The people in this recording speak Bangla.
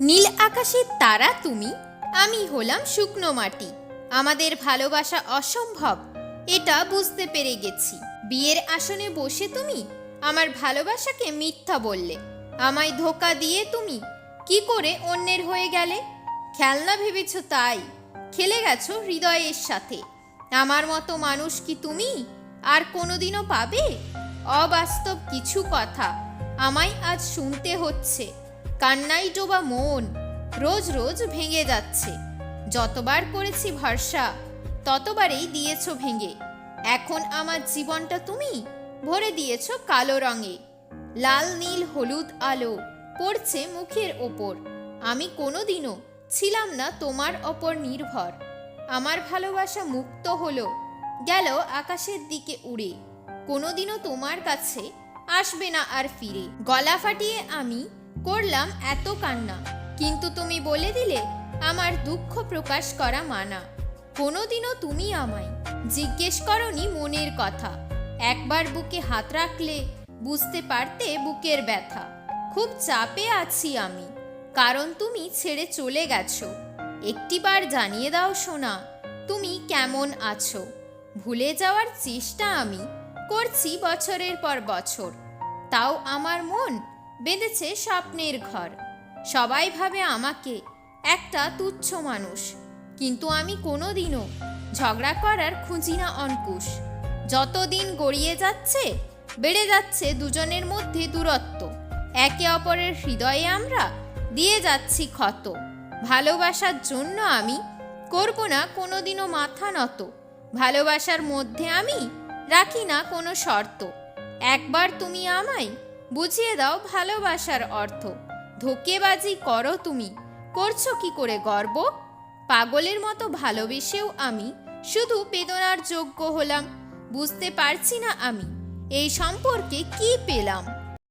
নীল আকাশের তারা তুমি, আমি হলাম শুকনো মাটি। আমাদের ভালোবাসা অসম্ভব, এটা বুঝতে পেরে গেছি। বিয়ের আসনে বসে তুমি, আমার ভালোবাসাকে মিথ্যা বললে। আমায় ধোকা দিয়ে তুমি, কি করে অন্যের হয়ে গেলে? খেলনা ভেবেছ তাই, খেলে গেছো হৃদয়ের সাথে। আমার মতো মানুষ কি তুমি, আর কোনোদিনও পাবে? অবাস্তব কিছু কথা, আমায় আজ শুনতে হচ্ছে। কান্নাই ডোবা মন, রোজ রোজ ভেঙে যাচ্ছে। যতবার করেছি ভরসা, ততবারই দিয়েছ ভেঙে। এখন আমার জীবনটা তুমি? ভরে দিয়েছ কালো রঙে। লাল, নীল, হলুদ, আলো পড়ছে মুখের ওপর। আমি কোনোদিনও ছিলাম না তোমার ওপর নির্ভর। আমার ভালোবাসা মুক্ত হলো, গেল আকাশের দিকে উড়ে। কোনোদিনও তোমার কাছে আসবে না আর ফিরে। গলা ফাটিয়ে আমি করলাম এত কান্না। কিন্তু তুমি বলে দিলে, আমার দুঃখ প্রকাশ করা মানা। কোনোদিনও তুমি আমায় জিজ্ঞেস করনি মনের কথা। একবার বুকে হাত রাখলে বুঝতে পারতে বুকের ব্যথা। খুব চাপে আছি আমি, কারণ তুমি ছেড়ে চলে গেছো। একটিবার জানিয়ে দাও সোনা, তুমি কেমন আছো? ভুলে যাওয়ার চেষ্টা আমি করছি বছরের পর বছর। তাও আমার মন বেঁধেছে স্বপ্নের ঘর। সবাই ভাবে আমাকে একটা তুচ্ছ মানুষ। কিন্তু আমি কোনোদিনও ঝগড়া করার খুঁজি না অঙ্কুশ যতদিন গড়িয়ে যাচ্ছে, বেড়ে যাচ্ছে দুজনের মধ্যে দূরত্ব। একে অপরের হৃদয়ে আমরা দিয়ে যাচ্ছি ক্ষত। ভালোবাসার জন্য আমি করব না কোনোদিনও মাথা নত। ভালোবাসার মধ্যে আমি রাখি না কোনো শর্ত। একবার তুমি আমায় বুঝিয়ে দাও ভালোবাসার অর্থ। ধোকেবাজি করো তুমি। করছ কি করে গর্ব? পাগলের মতো ভালোবেসেও আমি শুধু বেদনার যোগ্য হলাম। বুঝতে পারছি না আমি, এই সম্পর্কে কি পেলাম?